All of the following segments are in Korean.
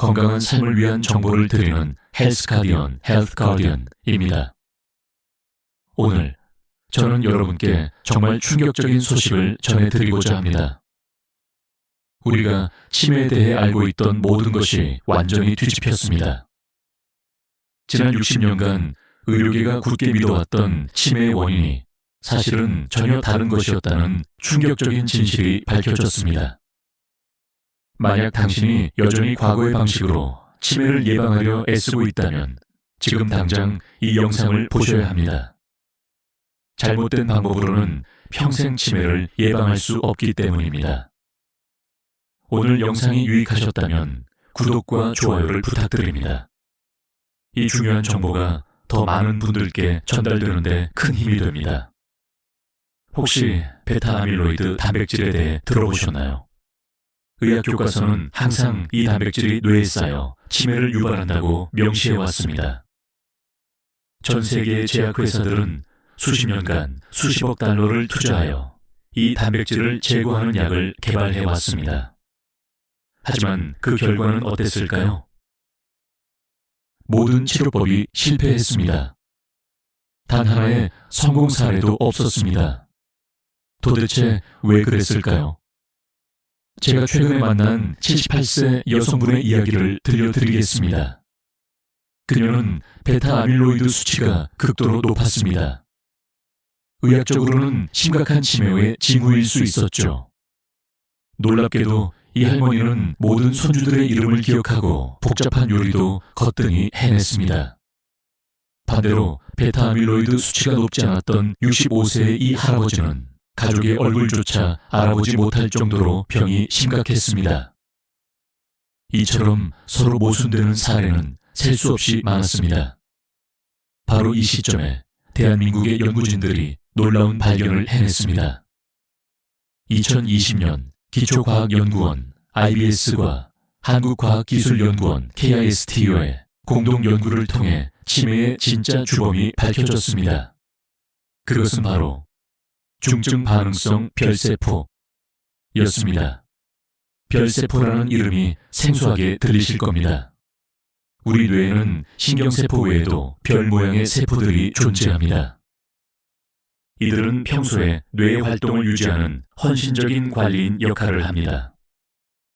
건강한 삶을 위한 정보를 드리는 헬스 가디언, 헬스 가디언입니다. 오늘 저는 여러분께 정말 충격적인 소식을 전해드리고자 합니다. 우리가 치매에 대해 알고 있던 모든 것이 완전히 뒤집혔습니다. 지난 60년간 의료계가 굳게 믿어왔던 치매의 원인이 사실은 전혀 다른 것이었다는 충격적인 진실이 밝혀졌습니다. 만약 당신이 여전히 과거의 방식으로 치매를 예방하려 애쓰고 있다면 지금 당장 이 영상을 보셔야 합니다. 잘못된 방법으로는 평생 치매를 예방할 수 없기 때문입니다. 오늘 영상이 유익하셨다면 구독과 좋아요를 부탁드립니다. 이 중요한 정보가 더 많은 분들께 전달되는데 큰 힘이 됩니다. 혹시 베타 아밀로이드 단백질에 대해 들어보셨나요? 의학 교과서는 항상 이 단백질이 뇌에 쌓여 치매를 유발한다고 명시해 왔습니다. 전 세계의 제약회사들은 수십 년간 수십억 달러를 투자하여 이 단백질을 제거하는 약을 개발해 왔습니다. 하지만 그 결과는 어땠을까요? 모든 치료법이 실패했습니다. 단 하나의 성공 사례도 없었습니다. 도대체 왜 그랬을까요? 제가 최근에 만난 78세 여성분의 이야기를 들려드리겠습니다. 그녀는 베타 아밀로이드 수치가 극도로 높았습니다. 의학적으로는 심각한 치매의 징후일 수 있었죠. 놀랍게도 이 할머니는 모든 손주들의 이름을 기억하고 복잡한 요리도 거뜬히 해냈습니다. 반대로 베타 아밀로이드 수치가 높지 않았던 65세의 이 할아버지는 가족의 얼굴조차 알아보지 못할 정도로 병이 심각했습니다. 이처럼 서로 모순되는 사례는 셀 수 없이 많았습니다. 바로 이 시점에 대한민국의 연구진들이 놀라운 발견을 해냈습니다. 2020년 기초과학연구원 IBS과 한국과학기술연구원 KISTU의 공동 연구를 통해 치매의 진짜 주범이 밝혀졌습니다. 그것은 바로 중증 반응성 별세포였습니다. 별세포라는 이름이 생소하게 들리실 겁니다. 우리 뇌에는 신경세포 외에도 별 모양의 세포들이 존재합니다. 이들은 평소에 뇌의 활동을 유지하는 헌신적인 관리인 역할을 합니다.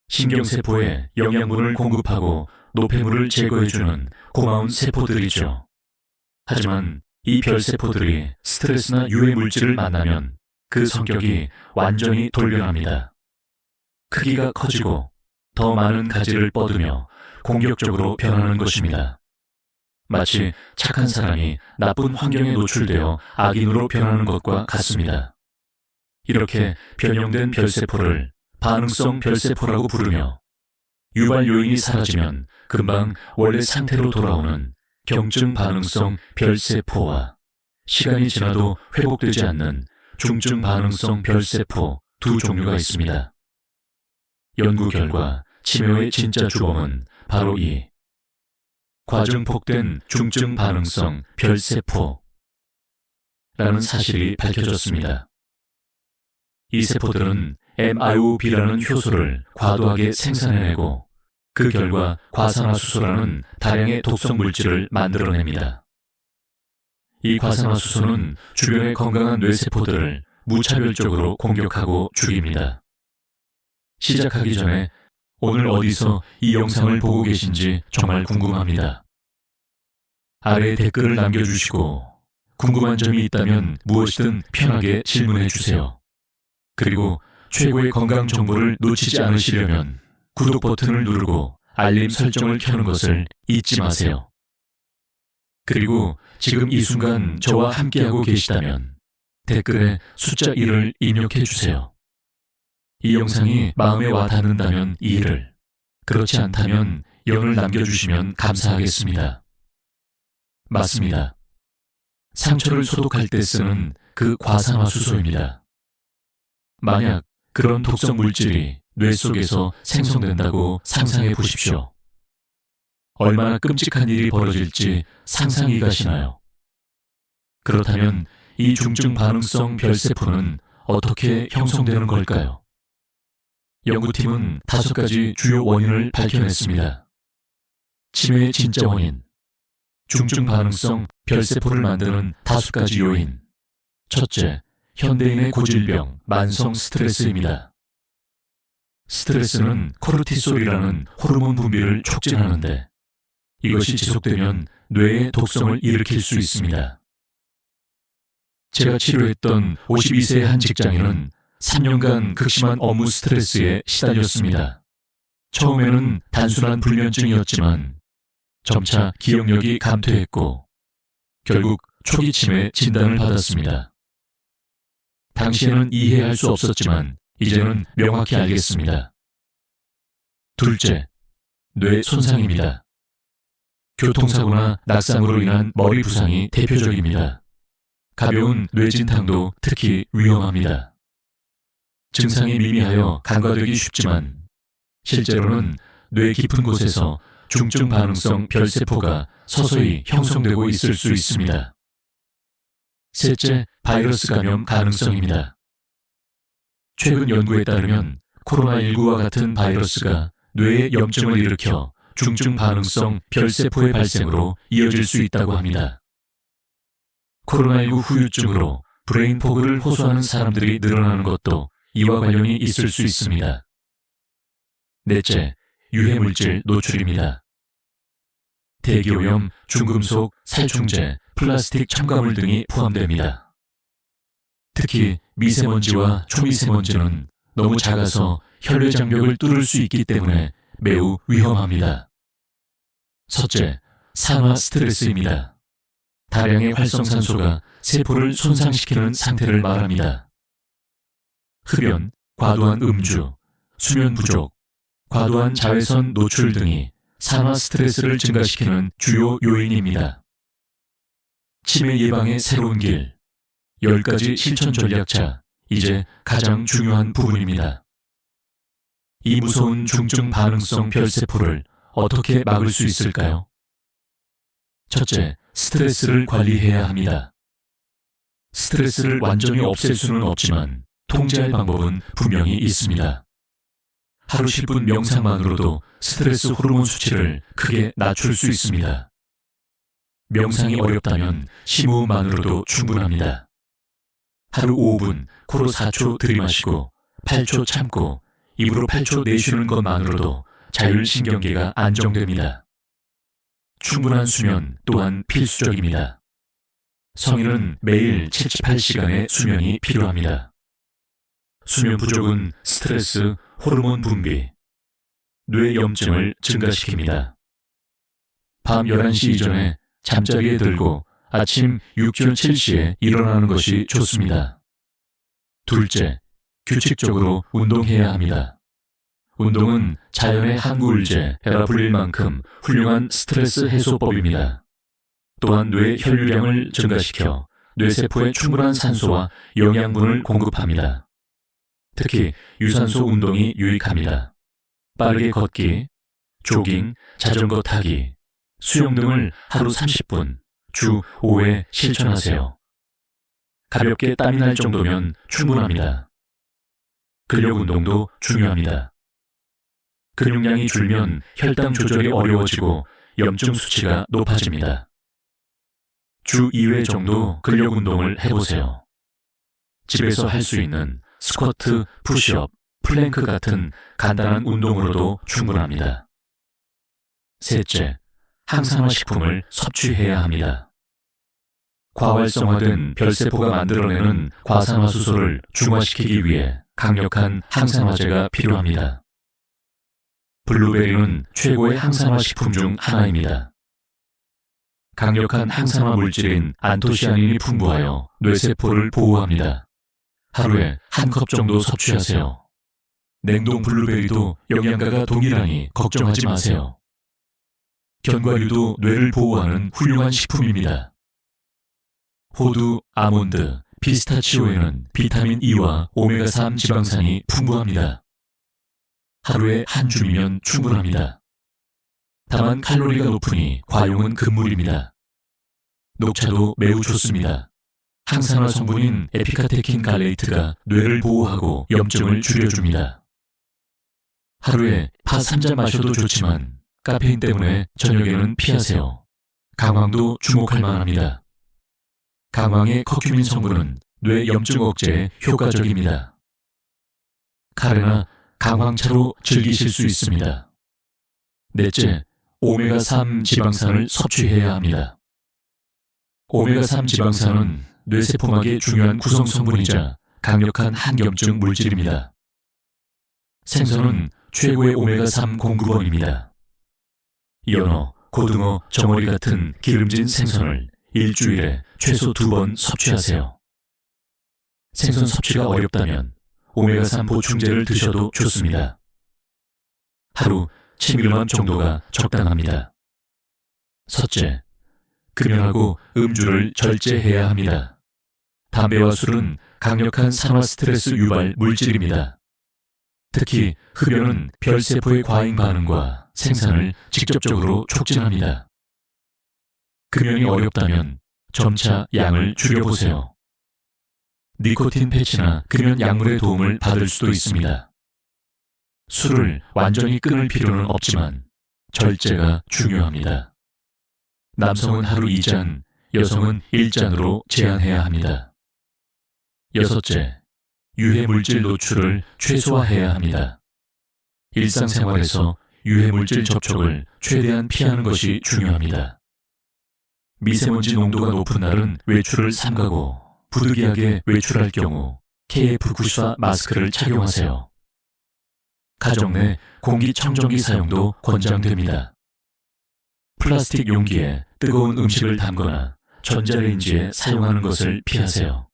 신경세포에 영양분을 공급하고 노폐물을 제거해주는 고마운 세포들이죠. 하지만 이 별세포들이 스트레스나 유해 물질을 만나면 그 성격이 완전히 돌변합니다. 크기가 커지고 더 많은 가지를 뻗으며 공격적으로 변하는 것입니다. 마치 착한 사람이 나쁜 환경에 노출되어 악인으로 변하는 것과 같습니다. 이렇게 변형된 별세포를 반응성 별세포라고 부르며 유발 요인이 사라지면 금방 원래 상태로 돌아오는 경증 반응성 별세포와 시간이 지나도 회복되지 않는 중증 반응성 별세포 두 종류가 있습니다. 연구 결과 치매의 진짜 주범은 바로 이 과증폭된 중증 반응성 별세포 라는 사실이 밝혀졌습니다. 이 세포들은 MIOB라는 효소를 과도하게 생산해내고 그 결과 과산화수소라는 다량의 독성 물질을 만들어냅니다. 이 과산화수소는 주변의 건강한 뇌세포들을 무차별적으로 공격하고 죽입니다. 시작하기 전에 오늘 어디서 이 영상을 보고 계신지 정말 궁금합니다. 아래에 댓글을 남겨주시고 궁금한 점이 있다면 무엇이든 편하게 질문해 주세요. 그리고 최고의 건강 정보를 놓치지 않으시려면 구독 버튼을 누르고 알림 설정을 켜는 것을 잊지 마세요. 그리고 지금 이 순간 저와 함께하고 계시다면 댓글에 숫자 1을 입력해 주세요. 이 영상이 마음에 와 닿는다면 2를, 그렇지 않다면 0을 남겨주시면 감사하겠습니다. 맞습니다. 상처를 소독할 때 쓰는 그 과산화수소입니다. 만약 그런 독성 물질이 뇌 속에서 생성된다고 상상해 보십시오. 얼마나 끔찍한 일이 벌어질지 상상이 가시나요? 그렇다면 이 중증 반응성 별세포는 어떻게 형성되는 걸까요? 연구팀은 다섯 가지 주요 원인을 밝혀냈습니다. 치매의 진짜 원인. 중증 반응성 별세포를 만드는 다섯 가지 요인. 첫째, 현대인의 고질병, 만성 스트레스입니다. 스트레스는 코르티솔이라는 호르몬 분비를 촉진하는데 이것이 지속되면 뇌의 독성을 일으킬 수 있습니다. 제가 치료했던 52세의 한 직장인은 3년간 극심한 업무 스트레스에 시달렸습니다. 처음에는 단순한 불면증이었지만 점차 기억력이 감퇴했고 결국 초기 치매 진단을 받았습니다. 당시에는 이해할 수 없었지만 이제는 명확히 알겠습니다. 둘째, 뇌 손상입니다. 교통사고나 낙상으로 인한 머리 부상이 대표적입니다. 가벼운 뇌진탕도 특히 위험합니다. 증상이 미미하여 간과되기 쉽지만 실제로는 뇌 깊은 곳에서 중증 반응성 별세포가 서서히 형성되고 있을 수 있습니다. 셋째, 바이러스 감염 가능성입니다. 최근 연구에 따르면 코로나19와 같은 바이러스가 뇌에 염증을 일으켜 중증 반응성 별세포의 발생으로 이어질 수 있다고 합니다. 코로나19 후유증으로 브레인 포그를 호소하는 사람들이 늘어나는 것도 이와 관련이 있을 수 있습니다. 넷째, 유해물질 노출입니다. 대기오염, 중금속, 살충제, 플라스틱 첨가물 등이 포함됩니다. 특히 미세먼지와 초미세먼지는 너무 작아서 혈외 장벽을 뚫을 수 있기 때문에 매우 위험합니다. 첫째, 산화 스트레스입니다. 다량의 활성산소가 세포를 손상시키는 상태를 말합니다. 흡연, 과도한 음주, 수면 부족, 과도한 자외선 노출 등이 산화 스트레스를 증가시키는 주요 요인입니다. 치매 예방의 새로운 길. 10가지 실천 전략차. 이제 가장 중요한 부분입니다. 이 무서운 중증 반응성 별세포를 어떻게 막을 수 있을까요? 첫째, 스트레스를 관리해야 합니다. 스트레스를 완전히 없앨 수는 없지만 통제할 방법은 분명히 있습니다. 하루 10분 명상만으로도 스트레스 호르몬 수치를 크게 낮출 수 있습니다. 명상이 어렵다면 심호흡만으로도 충분합니다. 하루 5분 코로 4초 들이마시고 8초 참고 입으로 8초 내쉬는 것만으로도 자율신경계가 안정됩니다. 충분한 수면 또한 필수적입니다. 성인은 매일 78시간의 수면이 필요합니다. 수면 부족은 스트레스, 호르몬 분비, 뇌 염증을 증가시킵니다. 밤 11시 이전에 잠자리에 들고 아침 6절 7시에 일어나는 것이 좋습니다. 둘째, 규칙적으로 운동해야 합니다. 운동은 자연의 항구울제, 헤라불릴 만큼 훌륭한 스트레스 해소법입니다. 또한 뇌 혈류량을 증가시켜 뇌세포에 충분한 산소와 영양분을 공급합니다. 특히 유산소 운동이 유익합니다. 빠르게 걷기, 조깅, 자전거 타기, 수영 등을 하루 30분, 주 5회 실천하세요. 가볍게 땀이 날 정도면 충분합니다. 근력 운동도 중요합니다. 근육량이 줄면 혈당 조절이 어려워지고 염증 수치가 높아집니다. 주 2회 정도 근력 운동을 해보세요. 집에서 할 수 있는 스쿼트, 푸시업, 플랭크 같은 간단한 운동으로도 충분합니다. 셋째, 항산화 식품을 섭취해야 합니다. 과활성화된 별세포가 만들어내는 과산화수소를 중화시키기 위해 강력한 항산화제가 필요합니다. 블루베리는 최고의 항산화 식품 중 하나입니다. 강력한 항산화 물질인 안토시아닌이 풍부하여 뇌세포를 보호합니다. 하루에 한 컵 정도 섭취하세요. 냉동 블루베리도 영양가가 동일하니 걱정하지 마세요. 견과류도 뇌를 보호하는 훌륭한 식품입니다. 호두, 아몬드, 피스타치오에는 비타민 E와 오메가3 지방산이 풍부합니다. 하루에 한 줌이면 충분합니다. 다만 칼로리가 높으니 과용은 금물입니다. 녹차도 매우 좋습니다. 항산화 성분인 에피카테킨 갈레이트가 뇌를 보호하고 염증을 줄여줍니다. 하루에 파 3잔 마셔도 좋지만 카페인 때문에 저녁에는 피하세요. 강황도 주목할 만합니다. 강황의 커큐민 성분은 뇌 염증 억제에 효과적입니다. 카레나 강황차로 즐기실 수 있습니다. 넷째, 오메가3 지방산을 섭취해야 합니다. 오메가3 지방산은 뇌세포막의 중요한 구성 성분이자 강력한 항염증 물질입니다. 생선은 최고의 오메가3 공급원입니다. 연어, 고등어, 정어리 같은 기름진 생선을 일주일에 최소 두 번 섭취하세요. 생선 섭취가 어렵다면 오메가3 보충제를 드셔도 좋습니다. 하루 7g 정도가 적당합니다. 섯째, 금연하고 음주를 절제해야 합니다. 담배와 술은 강력한 산화 스트레스 유발 물질입니다. 특히 흡연은 별세포의 과잉 반응과 생산을 직접적으로 촉진합니다. 금연이 어렵다면 점차 양을 줄여보세요. 니코틴 패치나 금연 약물의 도움을 받을 수도 있습니다. 술을 완전히 끊을 필요는 없지만 절제가 중요합니다. 남성은 하루 2잔, 여성은 1잔으로 제한해야 합니다. 여섯째, 유해 물질 노출을 최소화해야 합니다. 일상생활에서 유해 물질 접촉을 최대한 피하는 것이 중요합니다. 미세먼지 농도가 높은 날은 외출을 삼가고 부득이하게 외출할 경우 KF94 마스크를 착용하세요. 가정 내 공기청정기 사용도 권장됩니다. 플라스틱 용기에 뜨거운 음식을 담거나 전자레인지에 사용하는 것을 피하세요.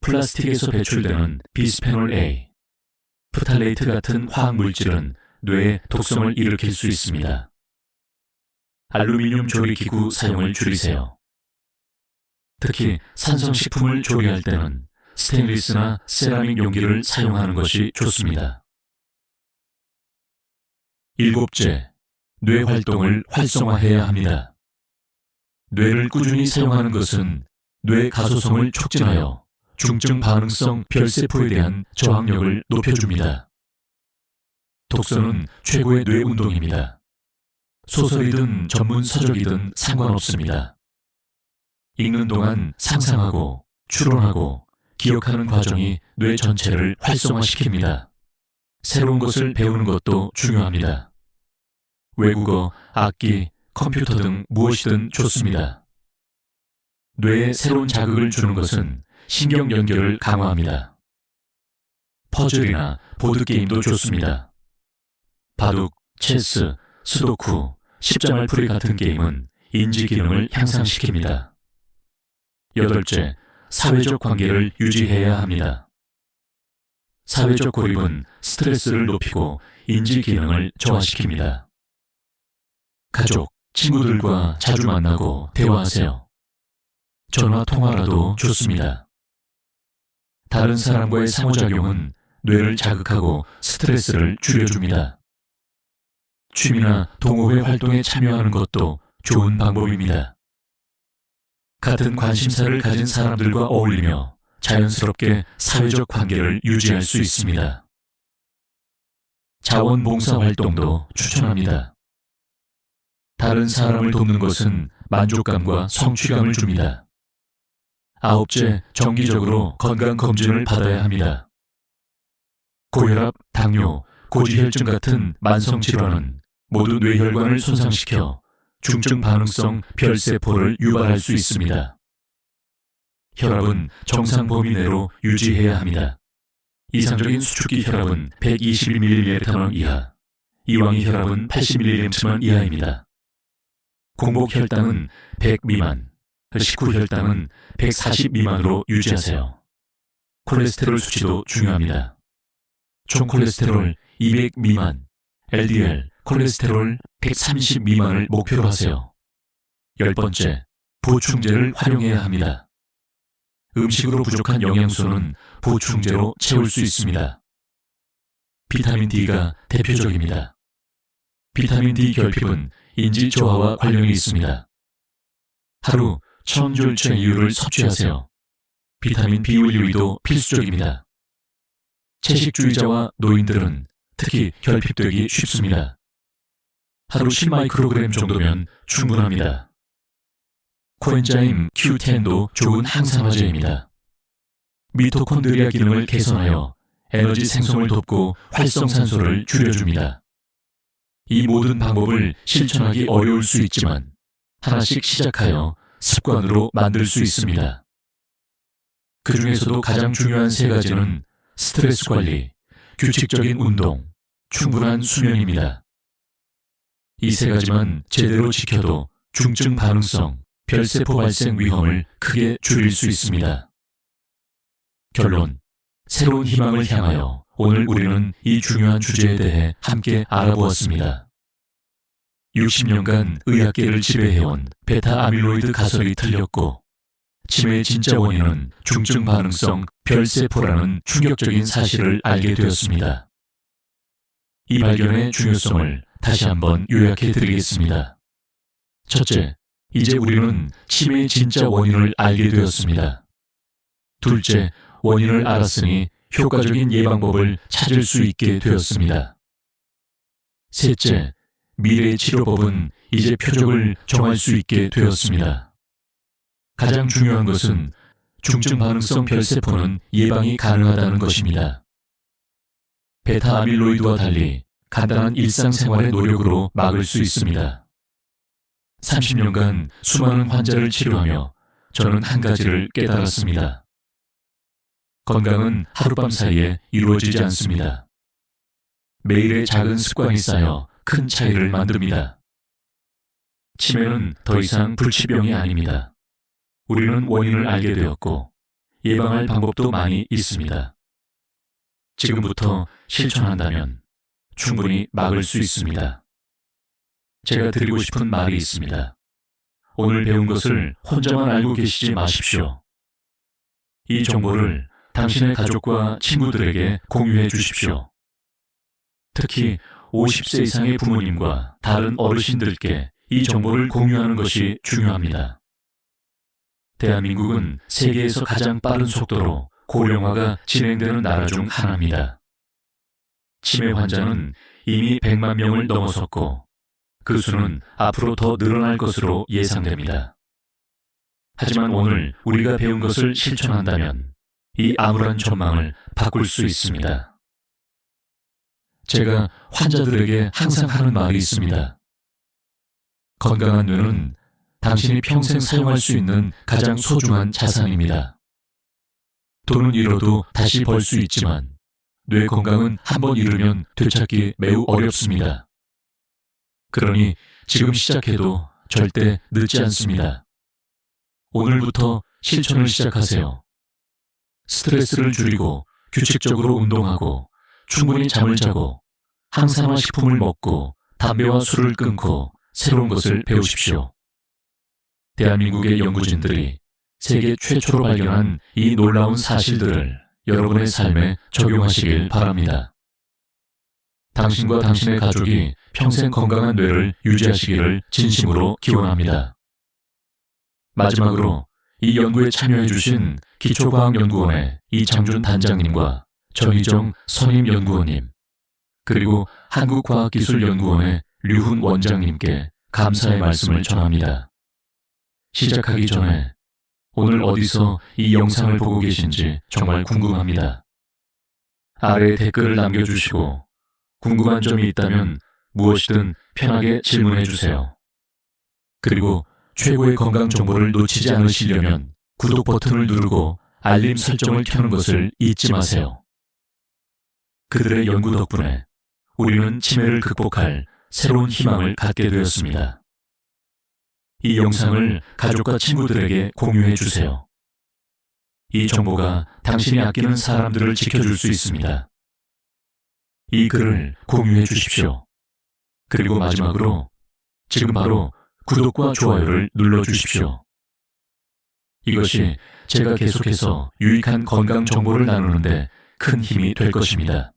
플라스틱에서 배출되는 비스페놀 A, 프탈레이트 같은 화학 물질은 뇌에 독성을 일으킬 수 있습니다. 알루미늄 조리기구 사용을 줄이세요. 특히 산성식품을 조리할 때는 스테인리스나 세라믹 용기를 사용하는 것이 좋습니다. 일곱째, 뇌 활동을 활성화해야 합니다. 뇌를 꾸준히 사용하는 것은 뇌 가소성을 촉진하여 중증 반응성 별세포에 대한 저항력을 높여줍니다. 독서는 최고의 뇌 운동입니다. 소설이든 전문 서적이든 상관없습니다. 읽는 동안 상상하고 추론하고 기억하는 과정이 뇌 전체를 활성화시킵니다. 새로운 것을 배우는 것도 중요합니다. 외국어, 악기, 컴퓨터 등 무엇이든 좋습니다. 뇌에 새로운 자극을 주는 것은 신경 연결을 강화합니다. 퍼즐이나 보드게임도 좋습니다. 바둑, 체스, 스도쿠, 십자말 풀이 같은 게임은 인지 기능을 향상시킵니다. 여덟째, 사회적 관계를 유지해야 합니다. 사회적 고립은 스트레스를 높이고 인지 기능을 저하시킵니다. 가족, 친구들과 자주 만나고 대화하세요. 전화 통화라도 좋습니다. 다른 사람과의 상호작용은 뇌를 자극하고 스트레스를 줄여줍니다. 취미나 동호회 활동에 참여하는 것도 좋은 방법입니다. 같은 관심사를 가진 사람들과 어울리며 자연스럽게 사회적 관계를 유지할 수 있습니다. 자원봉사 활동도 추천합니다. 다른 사람을 돕는 것은 만족감과 성취감을 줍니다. 아홉째, 정기적으로 건강검진을 받아야 합니다. 고혈압, 당뇨, 고지혈증 같은 만성질환은 모두 뇌혈관을 손상시켜 중증 반응성 별세포를 유발할 수 있습니다. 혈압은 정상 범위 내로 유지해야 합니다. 이상적인 수축기 혈압은 121ml 이하, 이왕이 혈압은 80ml 이하입니다. 공복 혈당은 100 미만, 식후 혈당은 140 미만으로 유지하세요. 콜레스테롤 수치도 중요합니다. 총 콜레스테롤 200 미만, LDL, 콜레스테롤 130 미만을 목표로 하세요. 열 번째, 보충제를 활용해야 합니다. 음식으로 부족한 영양소는 보충제로 채울 수 있습니다. 비타민 D가 대표적입니다. 비타민 D 결핍은 인지 저하와 관련이 있습니다. 하루 천졸체 이유를 섭취하세요. 비타민 B1유도 필수적입니다. 채식주의자와 노인들은 특히 결핍되기 쉽습니다. 하루 10마이크로그램 정도면 충분합니다. 코엔자임 Q10도 좋은 항산화제입니다. 미토콘드리아 기능을 개선하여 에너지 생성을 돕고 활성산소를 줄여줍니다. 이 모든 방법을 실천하기 어려울 수 있지만 하나씩 시작하여 습관으로 만들 수 있습니다. 그 중에서도 가장 중요한 세 가지는 스트레스 관리, 규칙적인 운동, 충분한 수면입니다. 이 세 가지만 제대로 지켜도 중증 반응성, 별세포 발생 위험을 크게 줄일 수 있습니다. 결론. 새로운 희망을 향하여 오늘 우리는 이 중요한 주제에 대해 함께 알아보았습니다. 60년간 의학계를 지배해온 베타 아밀로이드 가설이 틀렸고 치매의 진짜 원인은 중증 반응성 별세포라는 충격적인 사실을 알게 되었습니다. 이 발견의 중요성을 다시 한번 요약해 드리겠습니다. 첫째, 이제 우리는 치매의 진짜 원인을 알게 되었습니다. 둘째, 원인을 알았으니 효과적인 예방법을 찾을 수 있게 되었습니다. 셋째, 미래의 치료법은 이제 표적을 정할 수 있게 되었습니다. 가장 중요한 것은 중증 반응성 별세포는 예방이 가능하다는 것입니다. 베타 아밀로이드와 달리 간단한 일상생활의 노력으로 막을 수 있습니다. 30년간 수많은 환자를 치료하며 저는 한 가지를 깨달았습니다. 건강은 하룻밤 사이에 이루어지지 않습니다. 매일의 작은 습관이 쌓여 큰 차이를 만듭니다. 치매는 더 이상 불치병이 아닙니다. 우리는 원인을 알게 되었고 예방할 방법도 많이 있습니다. 지금부터 실천한다면 충분히 막을 수 있습니다. 제가 드리고 싶은 말이 있습니다. 오늘 배운 것을 혼자만 알고 계시지 마십시오. 이 정보를 당신의 가족과 친구들에게 공유해 주십시오. 특히 50세 이상의 부모님과 다른 어르신들께 이 정보를 공유하는 것이 중요합니다. 대한민국은 세계에서 가장 빠른 속도로 고령화가 진행되는 나라 중 하나입니다. 치매 환자는 이미 100만 명을 넘어섰고 그 수는 앞으로 더 늘어날 것으로 예상됩니다. 하지만 오늘 우리가 배운 것을 실천한다면 이 암울한 전망을 바꿀 수 있습니다. 제가 환자들에게 항상 하는 말이 있습니다. 건강한 뇌는 당신이 평생 사용할 수 있는 가장 소중한 자산입니다. 돈은 잃어도 다시 벌 수 있지만 뇌 건강은 한번 잃으면 되찾기 매우 어렵습니다. 그러니 지금 시작해도 절대 늦지 않습니다. 오늘부터 실천을 시작하세요. 스트레스를 줄이고 규칙적으로 운동하고 충분히 잠을 자고 항산화 식품을 먹고 담배와 술을 끊고 새로운 것을 배우십시오. 대한민국의 연구진들이 세계 최초로 발견한 이 놀라운 사실들을 여러분의 삶에 적용하시길 바랍니다. 당신과 당신의 가족이 평생 건강한 뇌를 유지하시기를 진심으로 기원합니다. 마지막으로 이 연구에 참여해주신 기초과학연구원의 이창준 단장님과 정희정 선임연구원님, 그리고 한국과학기술연구원의 류훈 원장님께 감사의 말씀을 전합니다. 시작하기 전에 오늘 어디서 이 영상을 보고 계신지 정말 궁금합니다. 아래에 댓글을 남겨주시고 궁금한 점이 있다면 무엇이든 편하게 질문해 주세요. 그리고 최고의 건강 정보를 놓치지 않으시려면 구독 버튼을 누르고 알림 설정을 켜는 것을 잊지 마세요. 그들의 연구 덕분에 우리는 치매를 극복할 새로운 희망을 갖게 되었습니다. 이 영상을 가족과 친구들에게 공유해 주세요. 이 정보가 당신이 아끼는 사람들을 지켜줄 수 있습니다. 이 글을 공유해 주십시오. 그리고 마지막으로 지금 바로 구독과 좋아요를 눌러 주십시오. 이것이 제가 계속해서 유익한 건강 정보를 나누는데 큰 힘이 될 것입니다.